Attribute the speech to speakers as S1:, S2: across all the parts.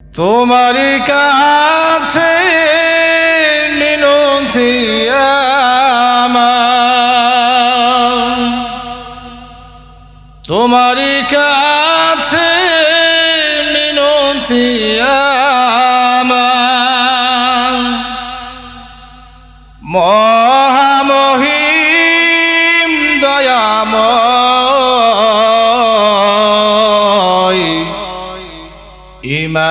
S1: তোমারই কাছে মিনতি আমার। কাছে মহামহিম দয়াময়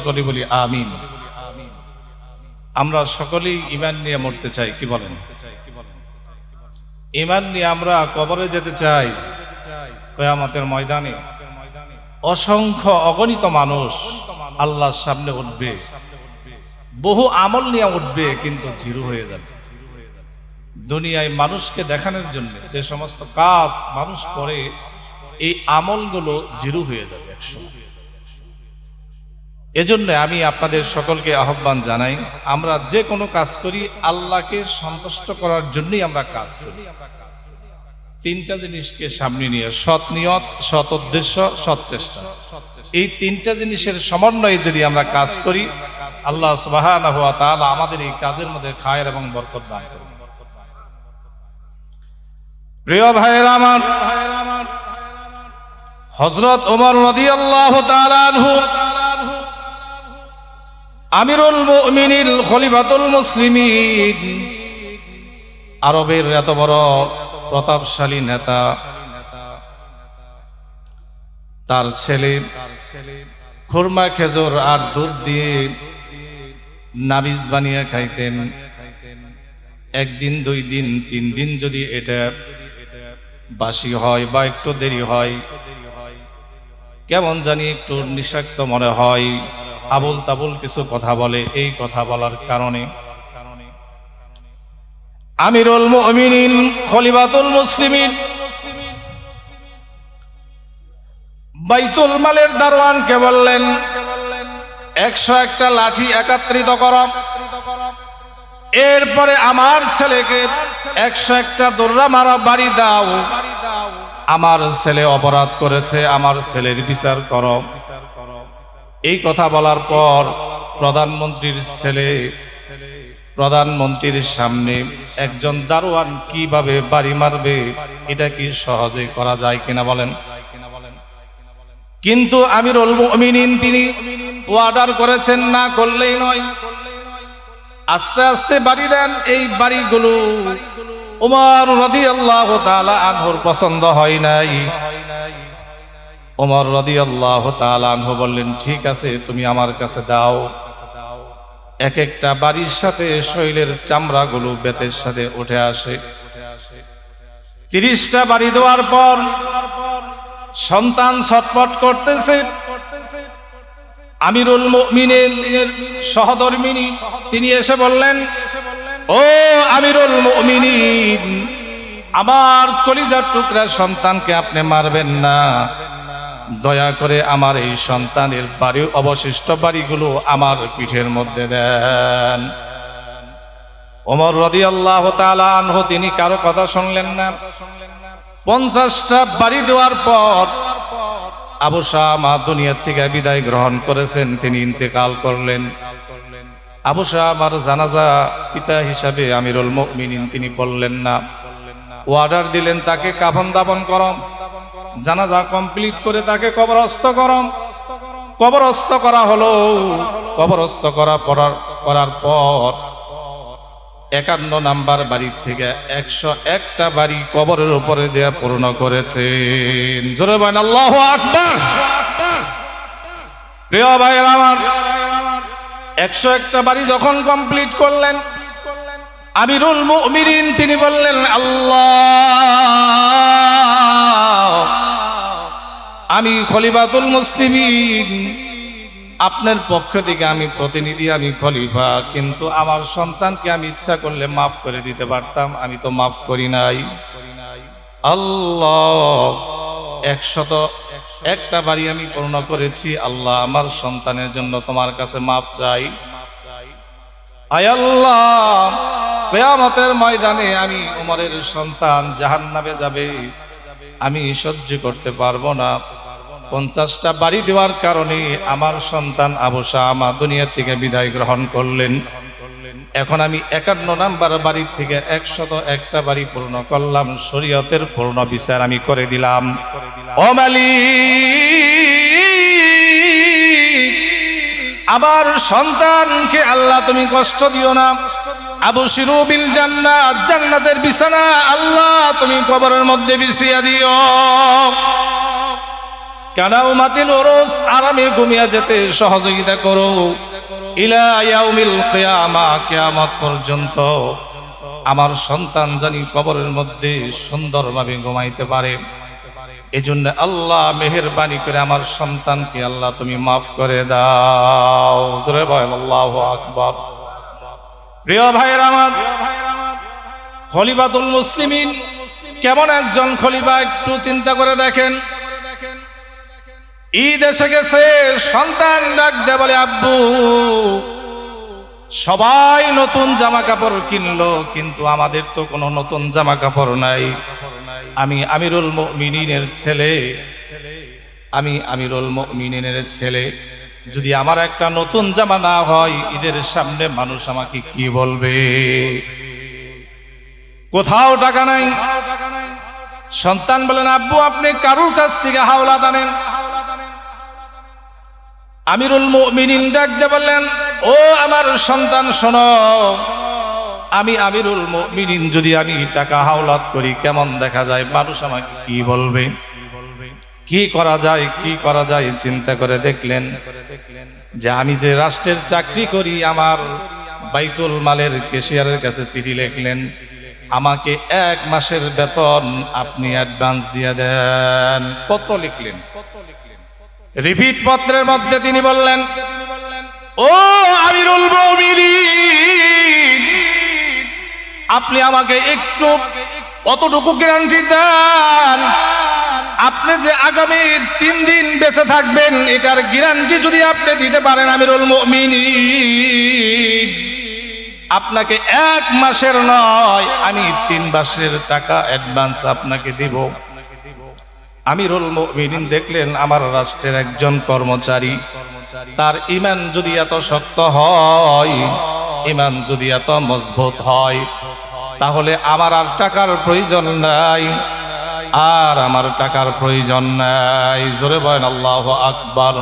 S1: সকলে বলি আমিন। আমরা সকলেই ইমান নিয়ে মরতে চাই, কি বলেন? ইমান নিয়ে আমরা কবরে যেতে চাই, কয়ামতের ময়দানে। অসংখ্য অগণিত মানুষ আল্লাহর সামনে উঠবে। বহু আমল নিয়ে উঠবে, কিন্তু জিরো হয়ে যাবে। দুনিয়ায় মানুষকে দেখানোর জন্য যে সমস্ত কাজ মানুষ করে, এই আমলগুলো জিরো হয়ে যাবে একসময়। এজন্য আমি আপনাদের সকলকে আহ্বান জানাই, আমরা যে কোনো কাজ করি, আল্লাহকে সন্তুষ্ট করার জন্যই আমরা কাজ করি। তিনটা জিনিসকে সামনে নিয়ে, সৎ নিয়ত, সৎ উদ্দেশ্য, সৎ চেষ্টা। এই তিনটা জিনিসের সমন্বয়ে যদি আমরা কাজ করি, আল্লাহ তাআলা আমাদের এই কাজের মধ্যে খায়ের এবং বরকত দান করুন। প্রিয় ভাইয়ের আমার, হযরত ওমর রাদিয়াল্লাহু তাআলা আনহু আমিরুল মুমিনিল খলিফাতুল মুসলিমিন। আরবের এত বড় প্রতাপশালী নেতা, তার ছেলে, খুরমা খেজুর আর দুধ দিয়ে নাবিজ বানিয়ে খাইতেন। একদিন, দুই দিন, তিন দিন যদি এটা বাসি হয় বা একটু দেরি হয়, কেমন জানি একটু নিষাক্ত মনে হয়। আবুল তাবুল কিছু কথা বলে এই কথা বলার কারণে। আমিরুল মুমিনিন, খলিফাতুল মুসলিমিন। বাইতুল মালের দারোয়ানকে বললেন, একশো একটা লাঠি একত্রিত কর। এরপরে আমার ছেলেকে একশো একটা দোর্রা মারা বাড়ি দাও। আমার ছেলে অপরাধ করেছে, আমার ছেলের বিচার করো। এই কথা বলার পর প্রধানমন্ত্রীর ছেলে, প্রধানমন্ত্রীর সামনে একজন দারোয়ান কীভাবে বাড়ি মারবে, এটা কি সহজে করা যায় কিনা বলেন? কিন্তু আমিরুল মুমিনিন তিনি অর্ডার করেছেন না, করলেই নয়। আস্তে আস্তে বাড়ি দেন, এই বাড়িগুলো উমর রাদিয়াল্লাহু তাআলা আনহুর পছন্দ হয় নাই। ওমর রাদিয়াল্লাহু আল্লাহ আনহু বললেন, ঠিক আছে, তুমি আমার কাছে দাও। এক একটা বাড়ির সাথে শৈলের চামড়াগুলো বেতের সাথে উঠে আসে। তিরিশটা বাড়ি দেওয়ার পর সন্তান ছটপট করতেছে। আমিরুল মুমিনের সহধর্মিনী, তিনি এসে বললেন, ও আমিরুল আমার কলিজার টুকরা সন্তানকে আপনি মারবেন না। দয়া করে আমার এই সন্তানের বাড়ির অবশিষ্ট বাড়িগুলো আমার পিঠের মধ্যে দেন। ওমর রদি আল্লাহ তিনি কারও কথা শুনলেন না। পঞ্চাশটা বাড়ি দেওয়ার পর আবু শাহ মা দুনিয়ার থেকে বিদায় গ্রহণ করেছেন, তিনি ইন্তেকাল করলেন। আবু শাহ আমার জানাজা পিতা হিসাবে আমিরুল মুমিনিন তিনি বললেন না। অর্ডার দিলেন, তাকে কাফন দাপন করম জানাজা কমপ্লিট করে তাকে কবরস্থ করম। কবরস্থ করা হলো। কবরস্থ করা পড়ার করার পর একান্ন নাম্বার বাড়ির থেকে একশো একটা বাড়ি কবরের উপরে দেয়া পূর্ণ করেছেন। আল্লাহ একশো একটা বাড়ি যখন কমপ্লিট করলেন, আমিরুল মুমিনিন তিনি বললেন, আল্লাহ আমি খলিফাতুল মুসলিমিন। আপনার পক্ষ থেকে আমি প্রতিনিধি, আমি খলিফা, কিন্তু আমার সন্তানকে আমি ইচ্ছা করলে মাফ করে দিতে পারতাম, আমি তো মাফ করি নাই। আল্লাহ, একশত একটা বাড়ি আমি পূর্ণ করেছি, আল্লাহ আমার সন্তানের জন্য তোমার কাছে মাফ চাই। আয় আল্লাহ, কেয়ামতের ময়দানে আমি উমরের সন্তান জাহান্নামে যাবে, আমি সহ্য করতে পারব না। পঞ্চাশটা বাড়ি দেওয়ার কারণে আমার সন্তান আবসা আমার দুনিয়া থেকে বিদায় গ্রহণ করলেন। এখন আমি একান্ন নাম্বার বাড়ির থেকে একশত একটা বাড়ি পূর্ণ করলাম, শরীয়তের পূর্ণ বিচার আমি করে দিলাম। ও মালিক, আমার সন্তানকে আল্লাহ তুমি কষ্ট দিও না। আবু শিরুবিল জান্নাত, জান্নাতের বিছানা আল্লাহ তুমি কবরের মধ্যে বিছিয়া দিও। কানাও মাতিল ওরস? আরামে ঘুমিয়া যেতে সহযোগিতা করো। ইলা ইয়াউমিল কিয়ামা, কিয়ামত পর্যন্ত আমার সন্তান জানি কবরের মধ্যে সুন্দরভাবে ঘুমাইতে পারে। এজন্য আল্লাহ মেহেরবানি করে আমার সন্তানকে আল্লাহ তুমি মাফ করে দাও। জোরে বলেন, আল্লাহু আকবার। প্রিয় ভাইয়ের আমার, খলিফাতুল মুসলিমিন, কেমন একজন খলিফা একটু চিন্তা করে দেখেন। ঈদ এসে গেছে, সন্তান ডাক দে বলে, আব্বু, সবাই নতুন জামা কাপড় কিনলো, কিন্তু আমাদের তো কোনো নতুন জামা কাপড় নাই। আমি আমিরুল মিনিনের ছেলে। আমি আমিরুল মিনিনের ছেলে। যদি আমার একটা নতুন জামা না হয়, ঈদের সামনে মানুষ আমাকে কি বলবে? কোথাও টাকা নাই। সন্তান বলেন, আব্বু, আপনি কারুর কাছ থেকে হাওলা দানেন আমিরুল মিনিন ডাক দিয়ে বললেন, ও আমার সন্তান, শোনো। আমি আমিরুল মিনিন যদি আমি টাকা হাওলাত করি, কেমন দেখা যায়? মানুষ আমাকে কি বলবে? কি করা যায়? কি করা যায়? চিন্তা করে দেখলেন যে আমি যে রাষ্ট্রের চাকরি করি, আমার বাইতুল মালের কেশিয়ারের কাছে চিঠি লিখলেন, আমাকে এক মাসের বেতন আপনি অ্যাডভান্স দিয়ে দেন। পত্র লিখলেন। রিপিট পত্রের মধ্যে তিনি বললেন, ও আমিরুল আপনি আমাকে একটু কতটুকু গ্যারান্টি দেন? আপনি যে আগামী তিন দিন বেঁচে থাকবেন, এটার গ্যারান্টি যদি আপনি দিতে পারেন আমিরুল মুমিনিন, আপনাকে এক মাসের নয়, আমি তিন মাসের টাকা অ্যাডভান্স আপনাকে দিব। আমিরুল মুমিনিন দেখলেন আমার রাষ্ট্রের একজন কর্মচারী। তার ইমান যদি এত শক্ত হয়, ইমান যদি এত মজবুত হয়, তাহলে আমার আর টাকার প্রয়োজন নাই। আর আমার টাকার প্রয়োজন নাই। জোরে বলেন, আল্লাহ আকবার।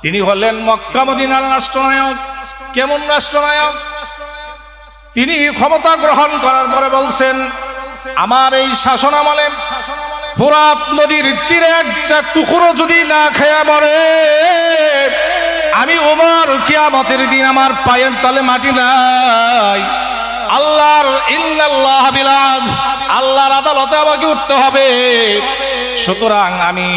S1: তিনি হলেন মক্কা রাষ্ট্রনায়ক। কেমন রাষ্ট্রনায়ক? তিনি ক্ষমতা গ্রহণ করার পরে বলছেন, আমার এই শাসন আমলে ফোরাত নদীর তীরে একটা কুকুরও যদি না খেয়া মরে, আমি ওমর কিয়ামতের দিন আমার পায়ের তলে মাটি নাই। আল্লাহর ইল্লাল্লাহ বিলাদ, আল্লাহর আদালতে আমাকে উঠতে হবে। সুতরাং আমি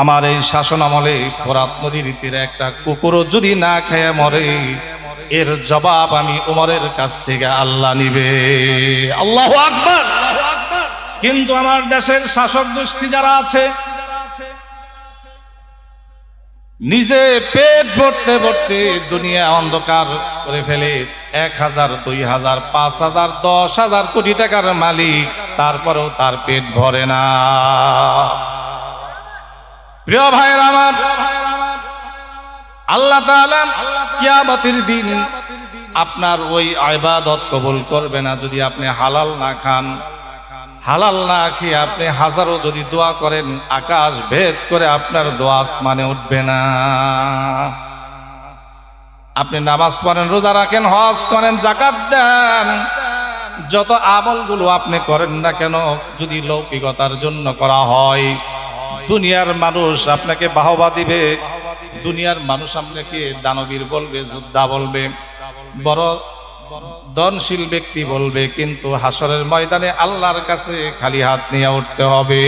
S1: আমার এই শাসন আমলে ফোরাত নদীর তীরে একটা কুকুরও যদি না খেয়ে মরে, এর জবাব আমি উমরের কাছ থেকে আল্লাহ নিবে। আল্লাহ আকবার। কিন্তু আমার দেশের শাসক গোষ্ঠী যারা আছে, নিজে পেট ভরতে ভরতে দুনিয়া অন্ধকার করে ফেলে। এক হাজার, দুই হাজার, পাঁচ হাজার, দশ হাজার কোটি টাকার মালিক, তারপরেও তার পেট ভরে না। প্রিয় ভাইয়ের আমার, আল্লাহ কিয়ামতের দিন আপনার ওই আবাদত কবুল করবে না যদি আপনি হালাল না খান। হালাল না খেয়ে আপনি হাজারো যদি দোয়া করেন, আকাশ ভেদ করে আপনার দোয়া আসমানে উঠবে না। আপনি নামাজ পড়েন, রোজা রাখেন, হজ করেন জাকাত দেন। যত আমলগুলো আপনি করেন না কেন, যদি লৌকিকতার জন্য করা হয়, দুনিয়ার মানুষ আপনাকে বাহবা দিবে। দুনিয়ার মানুষ আপনাকে দানবীর বলবে, যোদ্ধা বলবে। বড় দনশীল ব্যক্তি বলবে, কিন্তু হাসরের ময়দানে আল্লাহর কাছে খালি হাত নিয়ে উঠতে হবে।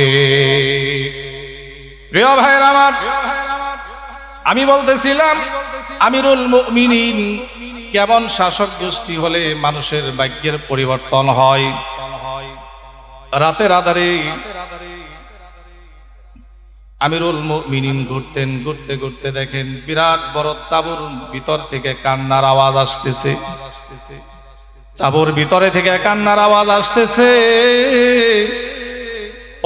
S1: প্রিয় ভাইয়ের আমার, আমি বলতেছিলাম, আমিরুল মুমিনিন কেমন শাসক গোষ্ঠী হলে মানুষের ভাগ্যের পরিবর্তন হয়? রাতের আধারে আমিরুল মুমিনিন ঘুরতেন, ঘুরতে ঘুরতে দেখেন বিরাট বড় তাবুর ভিতর থেকে কান্নার আওয়াজ আসতেছে। তাবুর ভিতরে থেকে কান্নার আওয়াজ আসতেছে।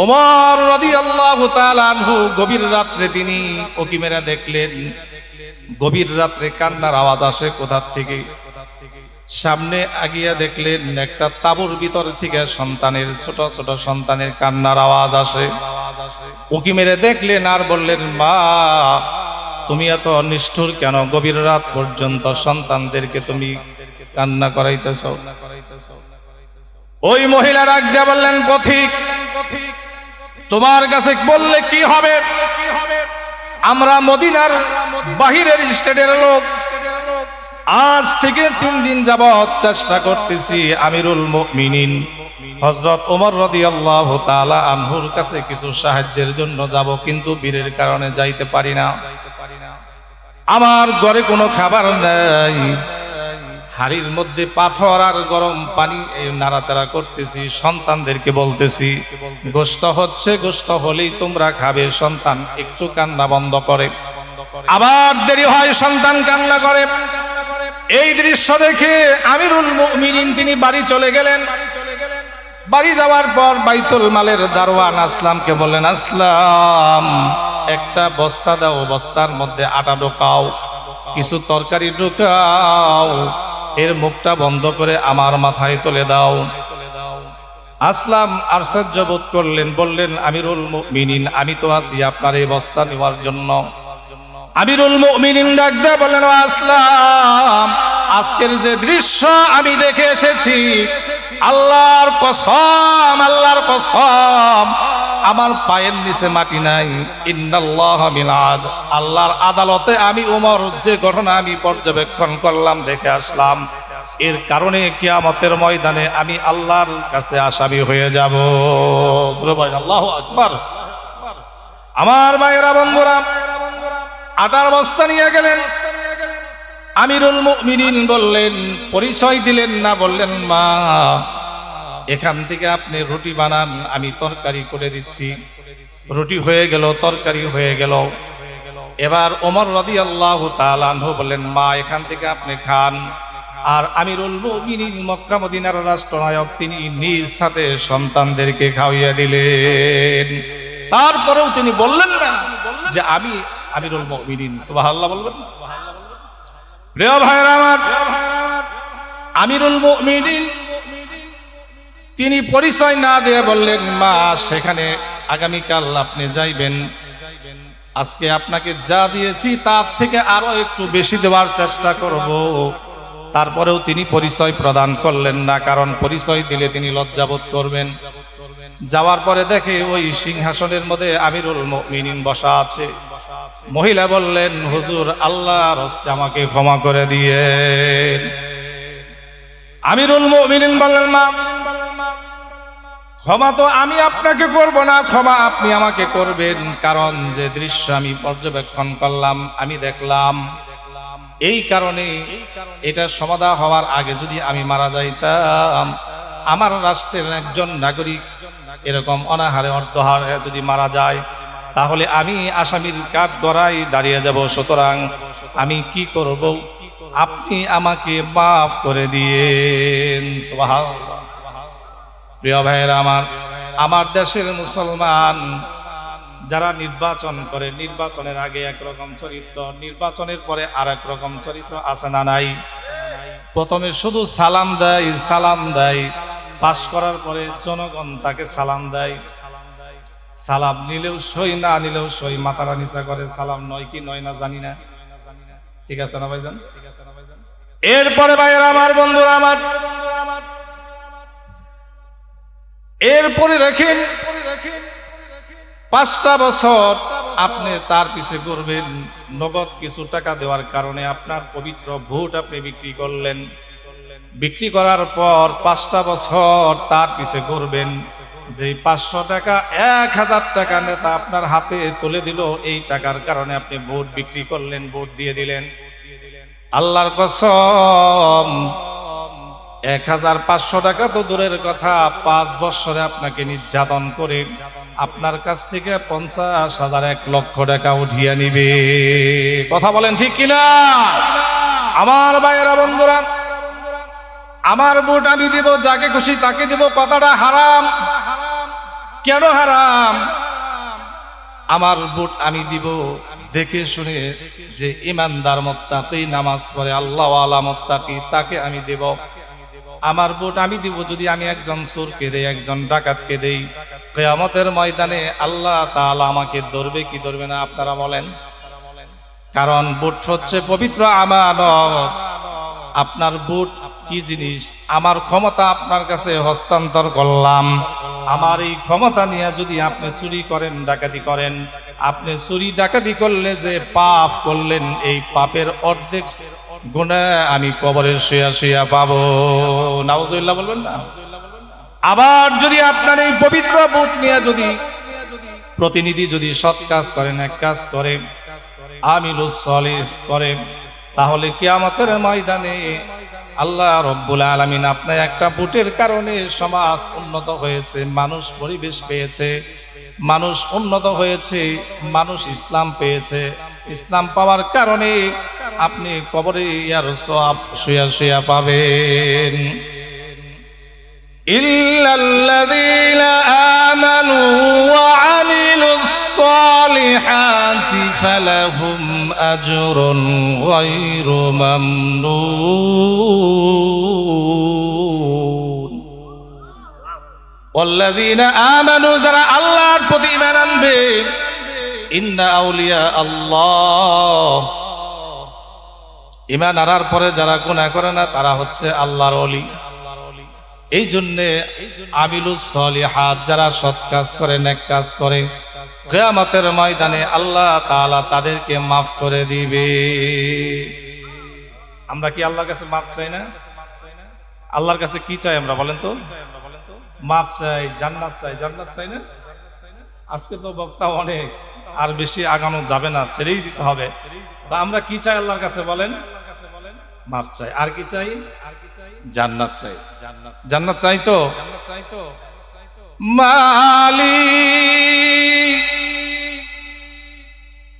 S1: ওমর রদি আল্লাহ গভীর রাত্রে তিনি ওকিমেরা দেখলেন। গভীর রাত্রে কান্নার আওয়াজ আসে কোথার থেকে? সামনে আগিয়া দেখলেন একটা তাবুর ভিতর থেকে সন্তানের, ছোট ছোট সন্তানের কান্নার আওয়াজ আসে। উকি মেরে দেখলেন আর বললেন, মা, তুমি এত নিষ্ঠুর কেন? গভীর রাত পর্যন্ত সন্তানদেরকে তুমি কান্না করাইতেছ। ওই মহিলা ডাক দিয়া বললেন, পথিক, তোমার কাছে বললে কি হবে? আমরা মদিনার বাহিরের স্টেটের লোক আজ থেকে তিন দিন যাবৎ চেষ্টা করতেছি আমিরুল মুমিনিন। হজরত ওমর রদি আল্লাহ তালা আনহুর কাছে কিছু সাহায্যের জন্য যাব, কিন্তু বীরের কারণে যাইতে পারি না। আমার ঘরে কোনো খাবার নাই। হাড়ির মধ্যে পাথর আর গরম পানি নাড়াচাড়া করতেছি, সন্তানদেরকে বলতেছি গোস্ত হচ্ছে গোস্ত হলেই তোমরা খাবে। সন্তান একটু কান্না বন্ধ করে। আবার দেরি হয়, সন্তান কান্না করে। এই দৃশ্য দেখে আমিরুল মুমিনিন তিনি বাড়ি চলে গেলেন। বাড়ি যাওয়ার পর বাইতুল মালের দারোয়ান আসলামকে বললেন, আসলাম, একটা বস্তা দাও, বস্তার মধ্যে আটা ঢোকাও, কিছু তরকারি ঢোকাও, এর মুখটা বন্ধ করে আমার মাথায় তুলে দাও। আসলাম আশ্চর্য বোধ করলেন, বললেন, আমিরুল মুমিনিন, আমি তো আছি আপনার এই বস্তা নেওয়ার জন্য। আমিরুল মুমিনিন ডাক দিয়ে বলেন আসলাম। আজকের যে দৃশ্য আমি দেখে এসেছি, আল্লাহর কসম আল্লাহর কসম। আমার পায়ের নিচে মাটি নাই। মিলাদ আল্লাহর আদালতে আমি উমর, যে ঘটনা আমি পর্যবেক্ষণ করলাম, দেখে আসলাম। এর কারণে কিয়ামতের ময়দানে আমি আল্লাহর কাছে আসামি হয়ে যাব। আল্লাহ আকবার। আমার ভাইয়েরা, বন্ধুরা আটার বস্তা নিয়ে গেলেন। আমিরুল মুমিনিন বললেন, পরিচয় দিলেন না, বললেন, মা, এখান থেকে আপনি রুটি বানান, আমি তরকারি করে দিচ্ছি। রুটি হয়ে গেল, তরকারি হয়ে গেল। এবার ওমর রদি আল্লাহ বললেন, মা, এখান থেকে আপনি খান। আর আমিরুল মুমিনিন মক্কা মদিনার রাষ্ট্রনায়ক, তিনি নিজ সাথে সন্তানদেরকে খাওয়িয়ে দিলেন। তারপরেও তিনি বললেন না যে, আমি আমিরুল মুমিনিন বলবেন? প্রিয় ভাইরা আমার, আমিরুল মুমিনিন, তিনি পরিচয় না দিয়ে বললেন, মা, সেখানে আগামীকাল আপনি যাইবেন। আজকে আপনাকে যা দিয়েছি তার থেকে আরও একটু বেশি দেওয়ার চেষ্টা করব। তারপরেও তিনি পরিচয় প্রদান করলেন না, কারণ পরিচয় দিলে তিনি লজ্জাবোধ করবেন। যাওয়ার পরে দেখে ওই সিংহাসনের মধ্যে আমিরুল মুমিনিন বসা আছে। মহিলা বললেন, হুজুর আল্লাহ রস্তে আমাকে ক্ষমা করে দিয়ে আমিরুল মুমিনিন বললেন, মা, ক্ষমা তো আমি আপনাকে করব না, ক্ষমা আপনি আমাকে করবেন। কারণ যে দৃশ্য আমি পর্যবেক্ষণ করলাম, আমি দেখলাম। এই কারণে এটা সমাধা হওয়ার আগে যদি আমি মারা যাইতাম, আমার রাষ্ট্রের একজন নাগরিক এরকম অনাহারে অর্ধহারে যদি মারা যায় তাহলে আমি আসামির কাঠ গড়াই দাঁড়িয়ে যাব, সুতরাং আমি কি করব? আপনি আমাকে মাফ করে দিয়েন। প্রিয় ভাইয়েরা আমার আমার দেশের মুসলমান যারা নির্বাচন করে, নির্বাচনের আগে একরকম চরিত্র, নির্বাচনের পরে আর রকম চরিত্র আছে না নাই? প্রথমে শুধু সালাম দেয় সালাম দেয়, পাশ করার পরে জনগণ তাকে সালাম দেয়। সালাম নিলেও সই, না নিলেও সই মাথারা নিচা করে সালাম নয় কি নয় না জানি না। ঠিক আছে না ভাইজান? এরপরে ভাইয়ের আমার বন্ধুরা আমার, এরপরে দেখেন পাঁচটা বছর আপনি তার পিছে করবেন, নগদ কিছু টাকা দেওয়ার কারণে আপনার পবিত্র ভোট আপনি বিক্রি করলেন। বিক্রি করার পর পাঁচটা বছর তার পিছে করবেন। যে পাঁচশো টাকা, এক হাজার টাকা নেতা আপনার হাতে তুলে দিল, এই টাকার কারণে আপনি ভোট বিক্রি করলেন ভোট দিয়ে দিলেন। আল্লাহর কসম, এক হাজার পাঁচশো টাকা তো দূরের কথা, পাঁচ বছরে আপনাকে নির্যাতন করে আপনার কাছ থেকে পঞ্চাশ হাজার, এক লক্ষ টাকা উঠিয়ে নিবে। কথা বলেন ঠিক কিনা? আমার ভাইয়েরা বন্ধুরা, আমার বুট আমি দিব, যাকে খুশি তাকে দিব, কথাটা হারাম। কেন হারাম? আমার বুট আমি দিব। দেখে শুনে যে ইমানদার মোত্তাকি, নামাজ পড়ে আল্লাহ আলা মোত্তাকি, তাকে আমি দেব। আমার বুট আমি দিব যদি আমি একজন সুরকে দেই, একজন ডাকাতকে দেই। কেয়ামতের ময়দানে আল্লাহ তাআলা আমাকে ধরবে কি ধরবে না আপনারা বলেন? কারণ বুট হচ্ছে পবিত্র আমানত। আপনার বুট কি জিনিস? আমার ক্ষমতা আপনার কাছে হস্তান্তর করলাম। আমার এই ক্ষমতা নিয়ে যদি আপনি চুরি করেন, ডাকাতি করেন, আপনি চুরি ডাকাতি করলে যে পাপ করলেন, এই পাপের অর্ধেক গুণা আমি কবরের শুয়া শুয়া পাবো। নাউজুবিল্লাহ বলবেন না? আবার যদি আপনার এই পবিত্র বুট নিয়ে যদি প্রতিনিধি যদি সৎ কাজ করেন এক কাজ করে, আমিলুস সলিহ করে, তাহলে কিয়ামতের ময়দানে আল্লাহ রব্বুল আলমিন আপনার একটা বুটের কারণে সমাজ উন্নত হয়েছে, মানুষ পরিবেশ পেয়েছে, মানুষ উন্নত হয়েছে, মানুষ ইসলাম পেয়েছে। ইসলাম পাওয়ার কারণে আপনি কবরে ইয়ার সব শুয়া শুয়া পাবেন। ইল্লা আমানু ওয়া الصالحات فلهم أجر غير ممنون والذين آمنوا زرع الله প্রতি ঈমান আনবে إن أولياء الله ইমান আনার পরে যারা গুনাহ করে না তারা হচ্ছে আল্লাহর অলি এই জন্যে আমিলুস সলিহাত যারা সৎ কাজ করে নেক কাজ করে কেয়ামতের ময়দানে আল্লাহ তাআলা তাদেরকে মাফ করে দিবে। আমরা কি আল্লাহর কাছে মাফ চাই না? আল্লাহর কাছে কি চাই আমরা বলেন তো? মাফ চাই, জান্নাত চাই জান্নাত চাই না? আজকে তো বক্তা অনেক, আর বেশি আগানো যাবে না, ছেড়েই দিতে হবে। তা আমরা কি চাই আল্লাহর কাছে বলেন? মাফ চাই। আর কি চাই? জান্নাত চাই। জান্নাত জান্নাত চাই তো জান্নাত চাই তো? মালিক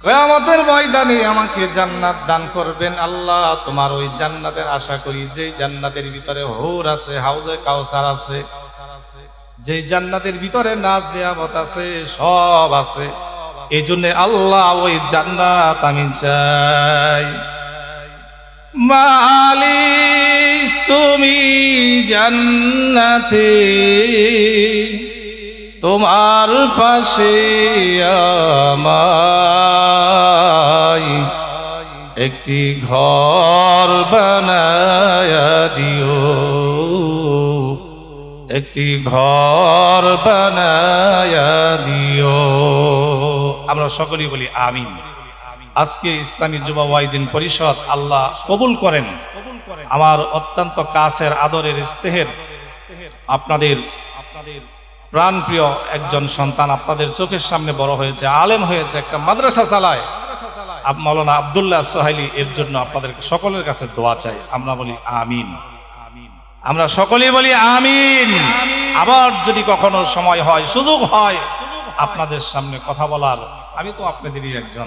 S1: কেয়ামতের ময়দানে আমাকে জান্নাত দান করবেন আল্লাহ। তোমার ওই জান্নাতের আশা করি যে জান্নাতের ভিতরে হোর আছে, হাউজে কাউসার আছে যে জান্নাতের ভিতরে নাচ দেয়াবত আছে, সব আছে। এই জন্য আল্লাহ ওই জান্নাত আমি চাই। মালিক, তুমি জান্নাতে তোমার পাশে আমায় একটি ঘর বানায়া দিও। একটি ঘর বানায়া দিও। আমরা সকলেই বলি আমিন। আজকে ইসলামী যুবা ওয়াইজিন পরিষদ আল্লাহ কবুল করেন। আমার অত্যন্ত কাছের আদরের স্নেহের আপনাদের আপনাদের প্রাণপ্রিয় একজন সন্তান আপনাদের চোখের সামনে বড় হয়েছে, আলেম হয়েছে একটা মাদ্রাসা চালায়। মৌলানা আবদুল্লাহ সোহাইলি এর জন্য আপনাদের সকলের কাছে দোয়া চাই। আমরা বলি আমিন। আমরা সকলেই বলি আমিন। আবার যদি কখনো সময় হয়, সুযোগ হয়, আপনাদের সামনে কথা বলার, আমি তো আপনাদেরই একজন।